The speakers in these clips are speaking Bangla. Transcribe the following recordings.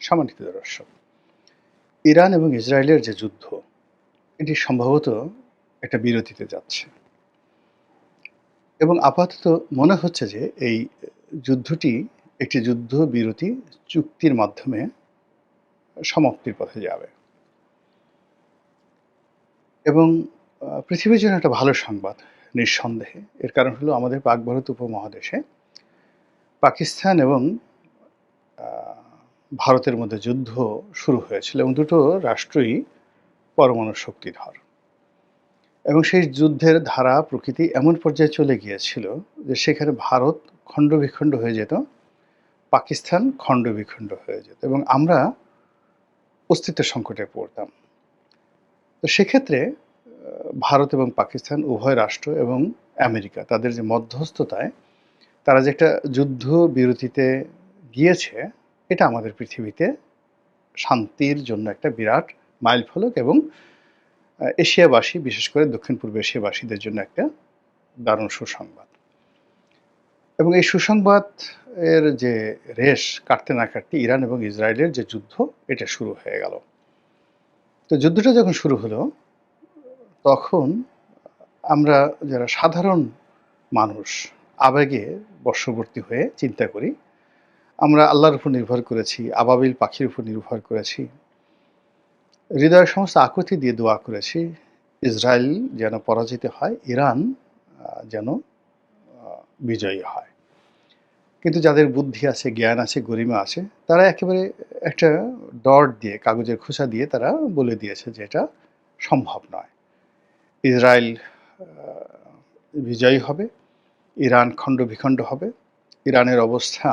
সম্মানিত দর্শক ইরান এবং ইসরায়েলের যে যুদ্ধ, এটি সম্ভবত একটা বিরতিতে যাচ্ছে। এবং আপাতত মনে হচ্ছে যে এই যুদ্ধটি একটি যুদ্ধ বিরতি চুক্তির মাধ্যমে সমাপ্তির পথে যাবে। এবং পৃথিবীর জন্য একটা ভালো সংবাদ নিঃসন্দেহে, এর কারণ হলো আমাদের পাক ভারত উপমহাদেশে পাকিস্তান এবং ভারতের মধ্যে যুদ্ধ শুরু হয়েছিল এবং দুটো রাষ্ট্রই পরমাণু শক্তিধর। এবং সেই যুদ্ধের ধারা প্রকৃতি এমন পর্যায়ে চলে গিয়েছিল যে সেখানে ভারত খণ্ড বিখণ্ড হয়ে যেত, পাকিস্তান খণ্ড বিখণ্ড হয়ে যেত এবং আমরা অস্তিত্ব সংকটে পড়তাম। তো সেক্ষেত্রে ভারত এবং পাকিস্তান উভয় রাষ্ট্র এবং আমেরিকা তাদের যে মধ্যস্থতায়, তারা যে একটা যুদ্ধ বিরতিতে গিয়েছে এটা আমাদের পৃথিবীতে শান্তির জন্য একটা বিরাট মাইল ফলক এবং এশিয়াবাসী, বিশেষ করে দক্ষিণ পূর্ব এশিয়াবাসীদের জন্য একটা দারুণ সুসংবাদ। এবং এই সুসংবাদ এর যে রেশ কাটতে না কাটতে ইরান এবং ইসরায়েলের যে যুদ্ধ, এটা শুরু হয়ে গেল। তো যুদ্ধটা যখন শুরু হলো, তখন আমরা যারা সাধারণ মানুষ, আবেগে বর্ষবর্তী হয়ে চিন্তা করি আমরা আল্লাহর উপর নির্ভর করেছি, আবাবিল পাখির উপর নির্ভর করেছি। হৃদয়ের সমস্ত আকুতি দিয়ে দোয়া করেছি। ইসরায়েল যেন পরাজিত হয়, ইরান যেন বিজয়ী হয়। কিন্তু যাদের বুদ্ধি আছে, জ্ঞান আছে, গরিমা আছে, তারা একেবারে একটা ডট দিয়ে, কাগজের খোসা দিয়ে তারা বলে দিয়েছে যে এটা সম্ভব নয়। ইসরায়েল বিজয়ী হবে, ইরান খণ্ড বিখণ্ড হবে। ইরানের অবস্থা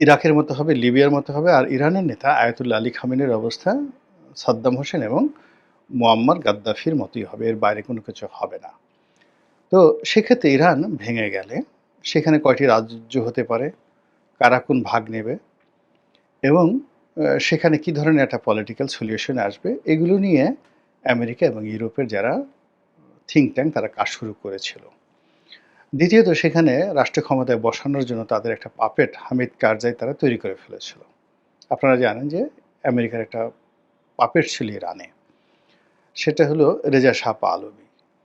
ইরাকের মতো হবে, লিবিয়ার মতো হবে, আর ইরানের নেতা আয়াতুল্লা আলী খামিনের অবস্থা সাদ্দাম হোসেন এবং মোয়াম্মার গাদ্দাফির মতোই হবে, এর বাইরে কোনো কিছু হবে না। তো সেক্ষেত্রে ইরান ভেঙে গেলে সেখানে কয়টি রাজ্য হতে পারে, কারা কোন ভাগ নেবে এবং সেখানে কি ধরনের একটা পলিটিক্যাল সলিউশন আসবে, এগুলো নিয়ে আমেরিকা এবং ইউরোপের যারা থিঙ্ক ট্যাঙ্ক তারা কাজ শুরু করেছিল। দ্বিতীয়ত, সেখানে রাষ্ট্র ক্ষমতায় বসানোর জন্য তাদের একটা পাপেট হামিদ কারজাই তারা তৈরি করে ফেলেছিল। আপনারা জানেন যে আমেরিকার একটা পাপেট ছিল ইরানে। সেটা হলো রেজা শাহ পাহলবি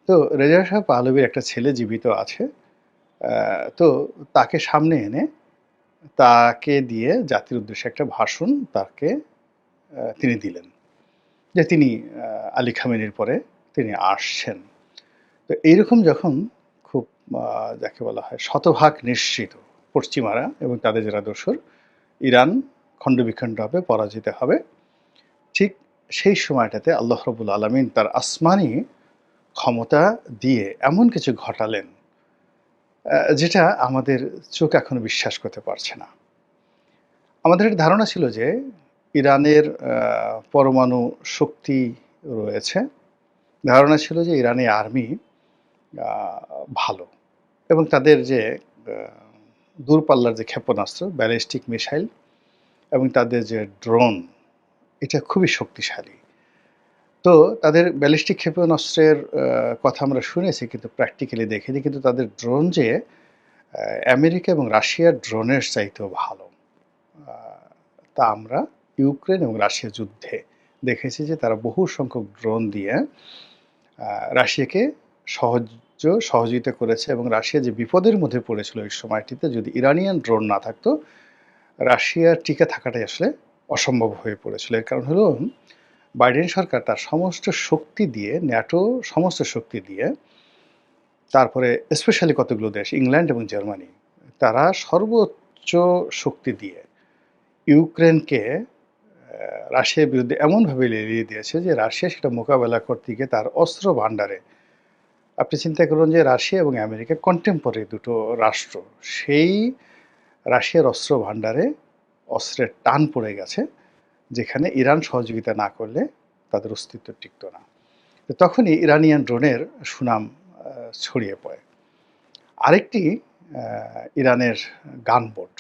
তো রেজা শাহ পাহলবির একটা ছেলে জীবিত আছে। তো তাকে সামনে এনে তাকে দিয়ে জাতির উদ্দেশ্যে একটা ভাষণ তাকে তিনি দিলেন। যে তিনি আলী খামেনির পরে তিনি আসছেন। তো এইরকম যখন যাকে বলা হয় শতভাগ নিশ্চিত পশ্চিমারা এবং তাদের যারা দোসর ইরান খণ্ডবিখণ্ড হবে, পরাজিত হবে। ঠিক সেই সময়টাতে আল্লাহ রবুল আলমিন তার আসমানি ক্ষমতা দিয়ে এমন কিছু ঘটালেন যেটা আমাদের চোখ এখন বিশ্বাস করতে পারছে না। আমাদের একটা ধারণা ছিল যে ইরানের পরমাণু শক্তি রয়েছে। ধারণা ছিল যে ইরানি আর্মি ভালো। এবং তাদের যে দূরপাল্লার যে ক্ষেপণাস্ত্র, ব্যালিস্টিক মিসাইল এবং তাদের যে ড্রোন, এটা খুবই শক্তিশালী। তো তাদের ব্যালিস্টিক ক্ষেপণাস্ত্রের কথা আমরা শুনেছি কিন্তু প্র্যাকটিক্যালি দেখিনি, কিন্তু তাদের ড্রোন যে আমেরিকা এবং রাশিয়ার ড্রোনের চাইতেও ভালো। তা আমরা ইউক্রেন এবং রাশিয়া যুদ্ধে দেখেছি যে তারা বহু সংখ্যক ড্রোন দিয়ে রাশিয়াকে সহজ, সহযোগিতা করেছে এবং রাশিয়া যে বিপদের মধ্যে পড়েছিল ওই সময়টিতে যদি ইরানিয়ান ড্রোন না থাকতো রাশিয়ার টিকে থাকাটাই আসলে অসম্ভব হয়ে পড়েছিল। এর কারণ হলো, বাইডেন সরকার তার সমস্ত শক্তি দিয়ে, ন্যাটো সমস্ত শক্তি দিয়ে, তারপরে স্পেশালি কতগুলো দেশ, ইংল্যান্ড এবং জার্মানি, তারা সর্বোচ্চ শক্তি দিয়ে ইউক্রেনকে রাশিয়ার বিরুদ্ধে এমনভাবে লেলিয়ে দিয়েছে যে রাশিয়া সেটা মোকাবেলা করতে গিয়ে তার অস্ত্র ভাণ্ডারে আপনি চিন্তা করুন যে রাশিয়া এবং আমেরিকা কন্টেম্পোরারি দুটো রাষ্ট্র। সেই রাশিয়ার অস্ত্র ভাণ্ডারে অস্ত্রের টান পড়ে গেছে, যেখানে ইরান সহযোগিতা না করলে তাদের অস্তিত্ব টিকত না। তখনই ইরানিয়ান ড্রোনের সুনাম ছড়িয়ে পড়ে। আরেকটি ইরানের গান বোট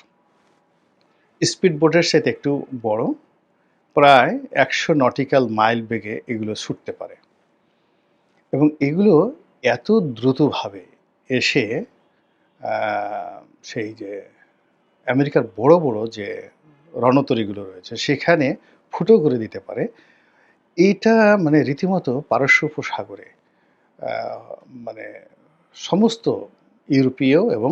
স্পিড বোটের সাথে একটু বড়, প্রায় একশো নটিক্যাল মাইল বেগে এগুলো ছুটতে পারে। এবং এগুলো এত দ্রুতভাবে এসে সেই যে আমেরিকার বড় বড় যে রণতরীগুলো রয়েছে, সেখানে ফুটো করে দিতে পারে। এইটা মানে রীতিমতো পারস্য উপসাগরে মানে সমস্ত ইউরোপীয় এবং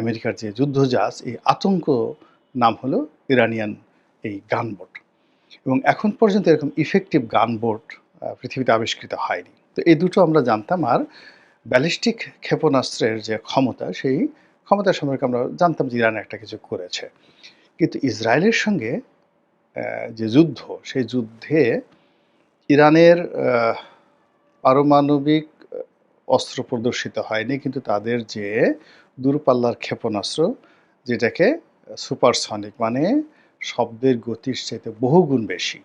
আমেরিকার যে যুদ্ধজাহাজ, এই আতঙ্ক নাম হলো ইরানিয়ান এই গানবোট। এবং এখন পর্যন্ত এরকম ইফেক্টিভ গানবোট পৃথিবীতে আবিষ্কৃত হয়নি। তো এই দুটো আমরা জানতাম, আর ব্যালিস্টিক ক্ষেপণাস্ত্রের যে ক্ষমতা, সেই ক্ষমতা সম্পর্কে আমরা জানতাম যে ইরান একটা কিছু করেছে। কিন্তু ইসরায়েলের সঙ্গে যে যুদ্ধ, সেই যুদ্ধে ইরানের পারমাণবিক অস্ত্র প্রদর্শিত হয়নি, কিন্তু তাদের যে দূরপাল্লার ক্ষেপণাস্ত্র, যেটাকে সুপারসনিক মানে শব্দের গতির চাইতে বহুগুণ বেশি।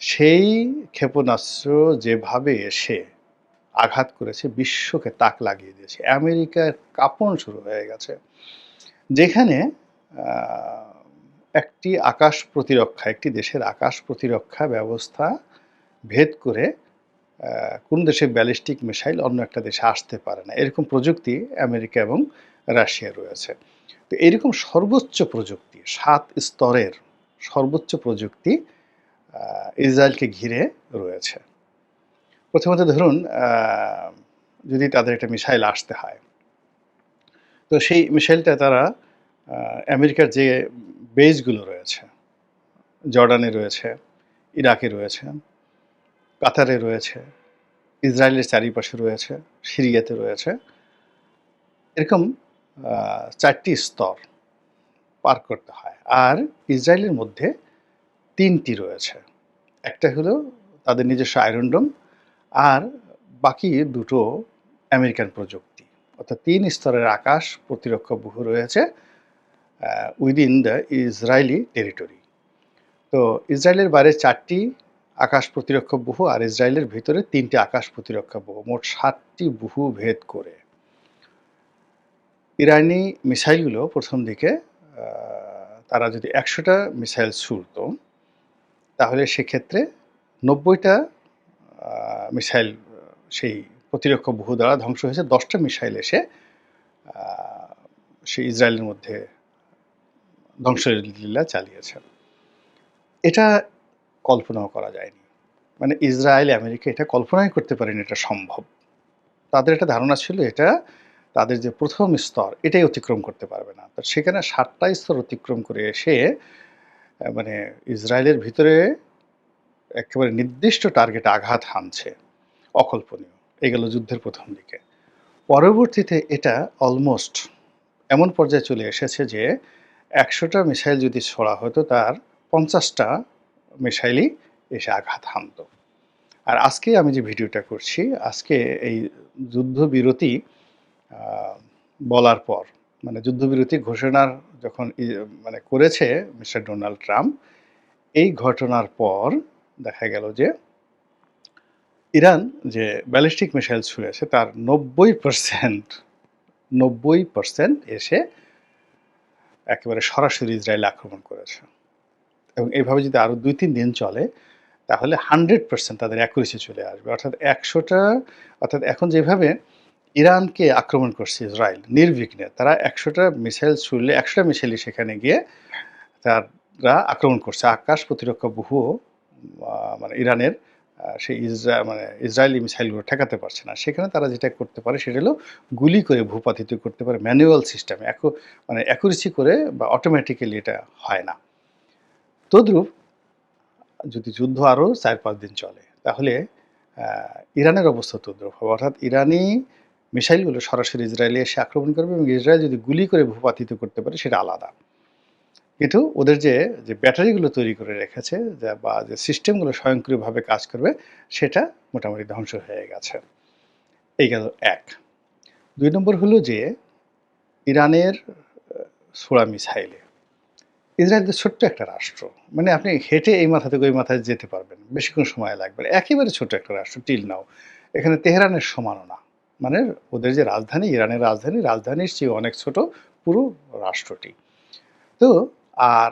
সেই ক্ষেপণাস্ত্র যেভাবে এসে আঘাত করেছে, বিশ্বকে তাক লাগিয়ে দিয়েছে। আমেরিকার কাঁপন শুরু হয়ে গেছে, যেখানে একটি আকাশ প্রতিরক্ষা, একটি দেশের আকাশ প্রতিরক্ষা ব্যবস্থা ভেদ করে কোন দেশে ব্যালিস্টিক মিসাইল অন্য একটা দেশে আসতে পারে না। এরকম প্রযুক্তি আমেরিকা এবং রাশিয়া রয়েছে। তো এরকম সর্বোচ্চ প্রযুক্তি, সাত স্তরের সর্বোচ্চ প্রযুক্তি ইসরায়েলকে ঘিরে রয়েছে। প্রথমত ধরুন যদি তাদের একটা মিসাইল আসতে হয়, তো সেই মিসাইলটা তারা আমেরিকার যে বেসগুলো রয়েছে, জর্ডানে রয়েছে, ইরাকে রয়েছে, কাতারে রয়েছে, ইসরায়েলের চারিপাশে রয়েছে, সিরিয়াতে রয়েছে, এরকম চারটি স্তর পার করতে হয়। আর ইসরায়েলের মধ্যে তিনটি রয়েছে। একটা হলো তাদের নিজস্ব আয়রনডোম আর বাকি দুটো আমেরিকান প্রযুক্তি। অর্থাৎ তিন স্তরের আকাশ প্রতিরক্ষা বহু রয়েছে উইদিন দ্য ইসরায়েলি টেরিটরি তো ইসরায়েলের বাইরে চারটি আকাশ প্রতিরক্ষা বহু আর ইসরায়েলের ভিতরে তিনটি আকাশ প্রতিরক্ষা বহু মোট সাতটি বহু ভেদ করে। ইরানি মিসাইলগুলো প্রথম দিকে তারা যদি একশোটা মিসাইল ছুড়ত তাহলে সেক্ষেত্রে নব্বইটা মিসাইল, সেই প্রতিরক্ষা বহু দ্বারা ধ্বংস হয়েছে। দশটা মিসাইল এসে সেই ইসরায়েলের মধ্যে ধ্বংসলীলা চালিয়েছে। এটা কল্পনাও করা যায়নি। মানে ইসরায়েল, আমেরিকা এটা কল্পনাই করতে পারেনি এটা সম্ভব। তাদের একটা ধারণা ছিল এটা তাদের যে প্রথম স্তর এটাই অতিক্রম করতে পারবে না। তো সেখানে সাতটা স্তর অতিক্রম করে এসে মানে ইসরায়েলের ভিতরে একেবারে নির্দিষ্ট টার্গেটে আঘাত হানছে, অকল্পনীয়। এগুলো যুদ্ধের প্রথম দিকে। পরবর্তীতে এটা অলমোস্ট এমন পর্যায়ে চলে এসেছে যে একশোটা মিসাইল যদি ছোড়া হতো, তার পঞ্চাশটা মিসাইলই এসে আঘাত হানত। আর আজকে আমি যে ভিডিওটা করছি, আজকে এই যুদ্ধবিরতি বলার পর মানে যুদ্ধবিরতি ঘোষণার যখন মানে করেছে মিস্টার ডোনাল্ড ট্রাম্প, এই ঘটনার পর দেখা গেল যে ইরান যে ব্যালিস্টিক মিসাইল ছুঁড়েছে তার নব্বই পার্সেন্ট নব্বই পার্সেন্ট এসে একেবারে সরাসরি ইসরায়েল আক্রমণ করেছে। এবং এইভাবে যদি আরও দুই তিন দিন চলে, তাহলে হান্ড্রেড পার্সেন্ট তাদের অ্যাকুরেসি চলে আসবে। অর্থাৎ একশোটা, অর্থাৎ এখন যেভাবে ইরানকে আক্রমণ করছে ইসরায়েল নির্বিঘ্নে। তারা একশোটা মিসাইল ছুড়লে, একশোটা মিসাইলই সেখানে গিয়ে তারা আক্রমণ করছে। আকাশ প্রতিরক্ষা বহু মানে ইরানের সেই ইসরা মানে ইসরায়েলি মিসাইলগুলো ঠেকাতে পারছে না। সেখানে তারা যেটা করতে পারে সেটা হলো গুলি করে ভূপাতিত করতে পারে ম্যানুয়াল সিস্টেমে মানে অ্যাকুরেসি করে বা অটোমেটিক্যালি এটা হয় না। তদ্রূপ যদি যুদ্ধ আরও চার পাঁচ দিন চলে, তাহলে ইরানের অবস্থা তদ্রূপ হবে। অর্থাৎ ইরানি মিসাইলগুলো সরাসরি ইসরায়েলে এসে আক্রমণ করবে এবং ইসরায়েল যদি গুলি করে ভূপাতিত করতে পারে, সেটা আলাদা। কিন্তু ওদের যে যে ব্যাটারিগুলো তৈরি করে রেখেছে, যা- বা যে সিস্টেমগুলো স্বয়ংক্রিয়ভাবে কাজ করবে, সেটা মোটামুটি ধ্বংস হয়ে গেছে। এই গেল এক। দুই নম্বর হলো যে, ইরানের ছোড়া মিসাইলে। ইসরায়েল তো ছোট্ট একটা রাষ্ট্র। মানে আপনি হেঁটে এই মাথা থেকে ওই মাথায় যেতে পারবেন। বেশিক্ষণ সময় লাগবে একেবারে ছোট্ট একটা রাষ্ট্র, টিল নাও। এখানে তেহরানের সমানও না। মানে ওদের যে রাজধানী, ইরানের রাজধানী, রাজধানীর চেয়ে অনেক ছোট পুরো রাষ্ট্রটি। তো আর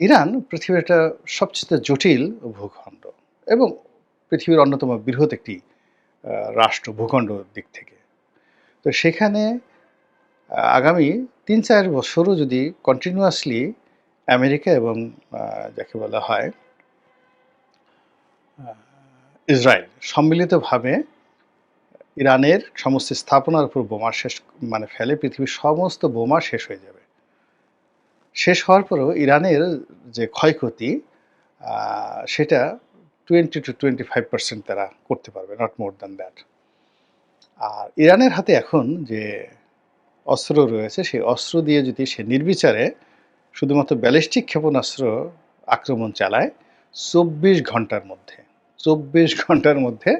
ইরান পৃথিবীর একটা সবচেয়ে জটিল ভূখণ্ড এবং পৃথিবীর অন্যতম বৃহৎ একটি রাষ্ট্র ভূখণ্ড দিক থেকে। তো সেখানে আগামী তিন চার বছরও যদি কন্টিনিউয়াসলি আমেরিকা এবং যাকে বলা হয় ইসরায়েল সম্মিলিতভাবে ইরানের সমস্ত স্থাপনার উপর বোমা শেষ মানে ফেলে পৃথিবীর সমস্ত বোমা শেষ হয়ে যাবে। শেষ হওয়ার পরেও ইরানের যে ক্ষয়ক্ষতি সেটা twenty two twenty five percent তারা করতে পারবে নট মোর দ্যান দ্যাট আর ইরানের হাতে এখন যে অস্ত্র রয়েছে, সেই অস্ত্র দিয়ে যদি সে নির্বিচারে শুধুমাত্র ব্যালিস্টিক ক্ষেপণাস্ত্র আক্রমণ চালায়, চব্বিশ ঘণ্টার মধ্যে, চব্বিশ ঘণ্টার মধ্যে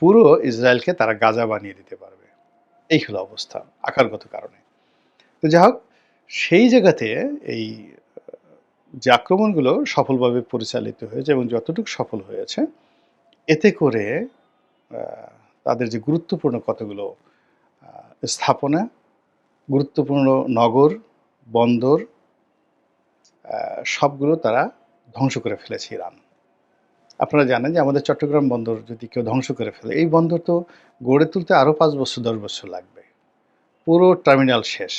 পুরো ইসরায়েলকে তারা গাজা বানিয়ে দিতে পারবে। এই হলো অবস্থা, আকারগত কারণে। তো যাই হোক, সেই জায়গাতে এই যে আক্রমণগুলো সফলভাবে পরিচালিত হয়েছে এবং যতটুকু সফল হয়েছে, এতে করে তাদের যে গুরুত্বপূর্ণ কতগুলো স্থাপনা, গুরুত্বপূর্ণ নগর, বন্দর সবগুলো তারা ধ্বংস করে ফেলেছে ইরান। আপনারা জানেন যে আমাদের চট্টগ্রাম বন্দর যদি কেউ ধ্বংস করে ফেলে, এই বন্দর তো গড়ে তুলতে আরও পাঁচ বছর, দশ বছর লাগবে। পুরো টার্মিনাল শেষ,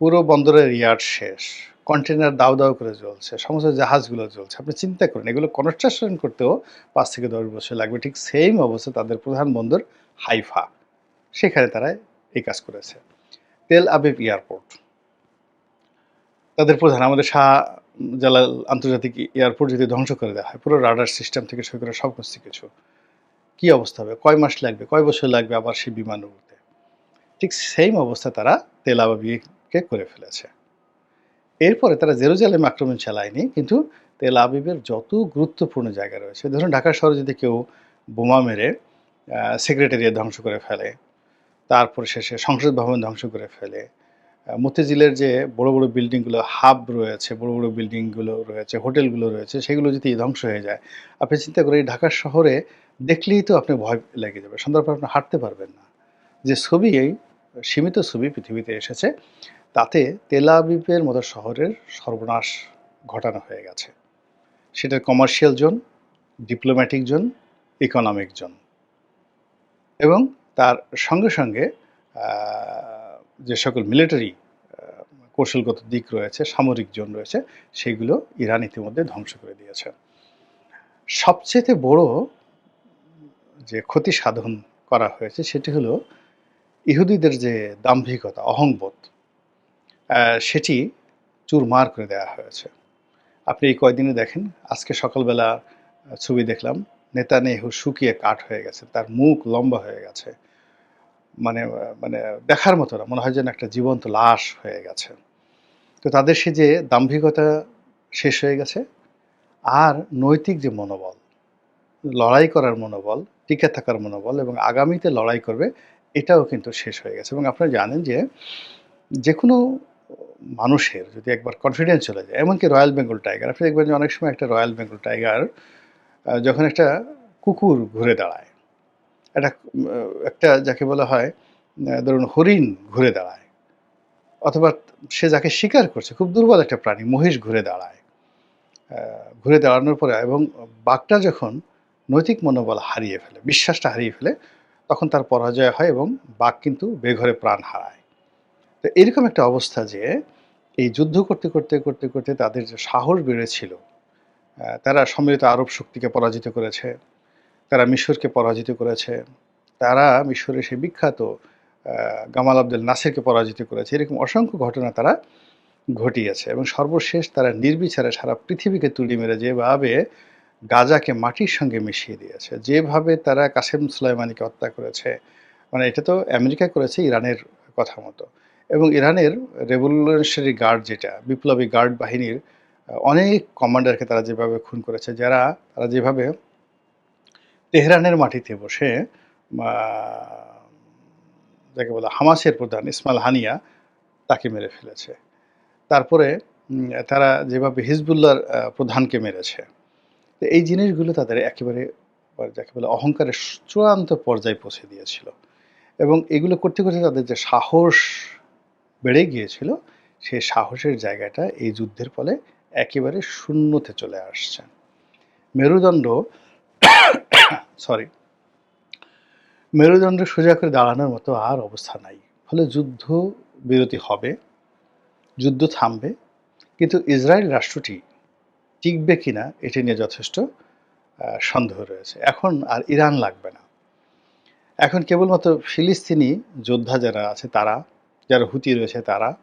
পুরো বন্দরের ইয়ার্ড শেষ কন্টেনার দাও দাও করে চলছে সমস্ত জাহাজগুলো চলছে আপনি চিন্তা করেন, এগুলো কনস্ট্রাকশন করতেও পাঁচ থেকে দশ বছর লাগবে। ঠিক সেম অবস্থা তাদের প্রধান বন্দর হাইফা। সেখানে তারা এই কাজ করেছে। Tel Aviv airport. তাদের প্রধান আমাদের শাহ জালাল আন্তর্জাতিক এয়ারপোর্ট যদি ধ্বংস করে দেওয়া হয়, পুরো রাডার সিস্টেম থেকে শুরু করে সব কিছু কিছু, কী অবস্থা হবে? কয় মাস লাগবে? কয় বছর লাগবে আবার সেই বিমান উঠতে ঠিক সেম অবস্থা তারা তেল আবিবকে করে ফেলেছে। এরপরে তারা জেরুজালেম আক্রমণ চালায়নি, কিন্তু তেল আবিবের যত গুরুত্বপূর্ণ জায়গা রয়েছে, ধরুন ঢাকা শহরে যদি কেউ বোমা মেরে সেক্রেটারিয়েট ধ্বংস করে ফেলে, তারপর শেষে সংসদ ভবন ধ্বংস করে ফেলে মতিঝিলের যে বড় বড় বিল্ডিংগুলো, হাব রয়েছে, বড় বড় বিল্ডিংগুলো রয়েছে, হোটেলগুলো রয়েছে, সেগুলো যদি ধ্বংস হয়ে যায়, আপনি চিন্তা করে এই ঢাকা শহরে দেখলেই তো আপনি ভয় লেগে যাবে পর আপনি হাঁটতে পারবেন না। যে ছবি, এই সীমিত ছবি পৃথিবীতে এসেছে, তাতে তেল আবিবের মতো শহরের সর্বনাশ ঘটানো হয়ে গেছে। সেটা commercial zone diplomatic zone economic zone এবং তার সঙ্গে সঙ্গে যে সকল মিলিটারি কৌশলগত দিক রয়েছে, সামরিক জোন রয়েছে, সেগুলো ইরান ইতিমধ্যে ধ্বংস করে দিয়েছে। সবচেয়ে বড় যে ক্ষতি সাধন করা হয়েছে, সেটি হলো ইহুদিদের যে দাম্ভিকতা, অহংবোধ সেটি চুরমার করে দেওয়া হয়েছে। আপনি এই কয়দিনে দেখেন, আজকে সকালবেলা ছবি দেখলাম, নেতানেহু শুকিয়ে কাঠ হয়ে গেছে, তার মুখ লম্বা হয়ে গেছে। মানে মানে দেখার মতো না, মনে হয় যেন একটা জীবন্ত লাশ হয়ে গেছে। তো তাদের সে যে দাম্ভিকতা শেষ হয়ে গেছে, আর নৈতিক যে মনোবল, লড়াই করার মনোবল, টিকে থাকার মনোবল এবং আগামীতে লড়াই করবে, এটাও কিন্তু শেষ হয়ে গেছে। এবং আপনারা জানেন যে যে কোনো মানুষের যদি একবার কনফিডেন্স চলে যায়, এমনকি রয়্যাল বেঙ্গল টাইগার আপনি দেখবেন যে অনেক সময় একটা রয়্যাল বেঙ্গল টাইগার যখন একটা কুকুর ঘুরে দাঁড়ায় একটা একটা যাকে বলা হয় ধরুন হরিণ ঘুরে দাঁড়ায়। অথবা সে যাকে শিকার করছে, খুব দুর্বল একটা প্রাণী, মহিষ ঘুরে দাঁড়ায়। ঘুরে দাঁড়ানোর পরে এবং বাঘটা যখন নৈতিক মনোবল হারিয়ে ফেলে, বিশ্বাসটা হারিয়ে ফেলে, তখন তার পরাজয় হয় এবং বাঘ কিন্তু বেঘরে প্রাণ হারায়। তো এরকম একটা অবস্থা যে, এই যুদ্ধ করতে করতে করতে করতে তাদের যে সাহস বেড়েছিল তারা সম্মিলিত আরব শক্তিকে পরাজিত করেছে। তারা মিশরকে পরাজিত করেছে। তারা মিশরের সেই বিখ্যাত গামাল আব্দুল নাসিরকে পরাজিত করেছে। এরকম অসংখ্য ঘটনা তারা ঘটিয়েছে এবং সর্বশেষ তারা নির্বিচারে সারা পৃথিবীকে তুলি মেরে যেভাবে গাজাকে মাটির সঙ্গে মিশিয়ে দিয়েছে, যেভাবে তারা কাসেম সুলাইমানিকে হত্যা করেছে। মানে এটা তো আমেরিকা করেছে ইরানের কথা মতো। এবং ইরানের রেভলিউশনারি গার্ড যেটা, বিপ্লবী গার্ড বাহিনীর অনেক কমান্ডারকে তারা যেভাবে খুন করেছে, যারা, তারা যেভাবে তেহরানের মাটিতে বসে যাকে বলে হামাসের প্রধান ইসমাইল হানিয়া তাকে মেরে ফেলেছে। তারপরে তারা যেভাবে হিজবুল্লাহর আহ, প্রধানকে মেরেছে। তো এই জিনিসগুলো তাদের একেবারে যাকে বলে অহংকারের চূড়ান্ত পর্যায়ে পৌঁছে দিয়েছিল। এবং এগুলো করতে করতে তাদের যে সাহস বেড়ে গিয়েছিল সেই সাহসের জায়গাটা এই যুদ্ধের ফলে একেবারে শূন্যতে চলে আসছে। মেরুদণ্ড সরি মেরুদণ্ড সোজা করে দাঁড়ানোর মতো আর অবস্থা নাই। ফলে যুদ্ধ বিরতি হবে, যুদ্ধ থামবে, কিন্তু ইসরায়েল রাষ্ট্রটি টিকবে কিনা এটি নিয়ে যথেষ্ট সন্দেহ রয়েছে। এখন আর ইরান লাগবে না। এখন কেবলমাত্র ফিলিস্তিনি যোদ্ধা যারা আছে তারা, যারা হুতি রয়েছে তারা,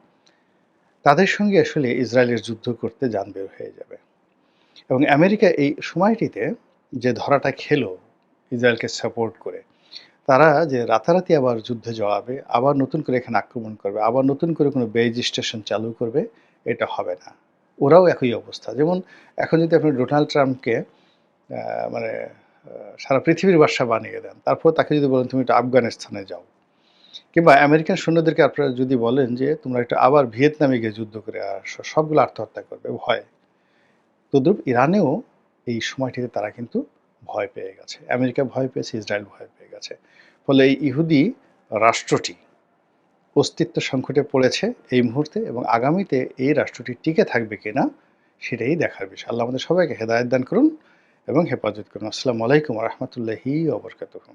তাদের সঙ্গে আসলে ইসরায়েলের যুদ্ধ করতে যান বের হয়ে যাবে। এবং আমেরিকা এই সময়টিতে যে ধরাটা খেলো ইসরায়েলকে সাপোর্ট করে, তারা যে রাতারাতি আবার যুদ্ধে জড়াবে, আবার নতুন করে এখানে আক্রমণ করবে, আবার নতুন করে কোনো বেজ স্টেশন চালু করবে, এটা হবে না। ওরাও একই অবস্থা। যেমন এখন যদি আপনি ডোনাল্ড ট্রাম্পকে মানে সারা পৃথিবীর বাসা বানিয়ে দেন, তারপর তাকে যদি বলেন, তুমি একটু আফগানিস্তানে যাও। কিংবা আমেরিকান সৈন্যদেরকে আপনারা যদি বলেন যে, তোমরা একটু আবার ভিয়েতনামে গিয়ে যুদ্ধ করে আসো। সবগুলো আত্মহত্যা করবে। ভয়। তদ্রুপ ইরানেও এই সময়টিতে তারা কিন্তু ভয় পেয়ে গেছে। আমেরিকা ভয় পেয়েছে, ইসরায়েল ভয় পেয়ে গেছে। ফলে এই ইহুদি রাষ্ট্রটি অস্তিত্ব সংকটে পড়েছে এই মুহূর্তে এবং আগামীতে এই রাষ্ট্রটি টিকে থাকবে কিনা সেটাই দেখার বিষয়। আল্লাহ আমাদের সবাইকে হেদায়ত দান করুন এবং হেফাজত করুন। আসসালামু আলাইকুম রহমতুল্লাহি ওবরকাতুহ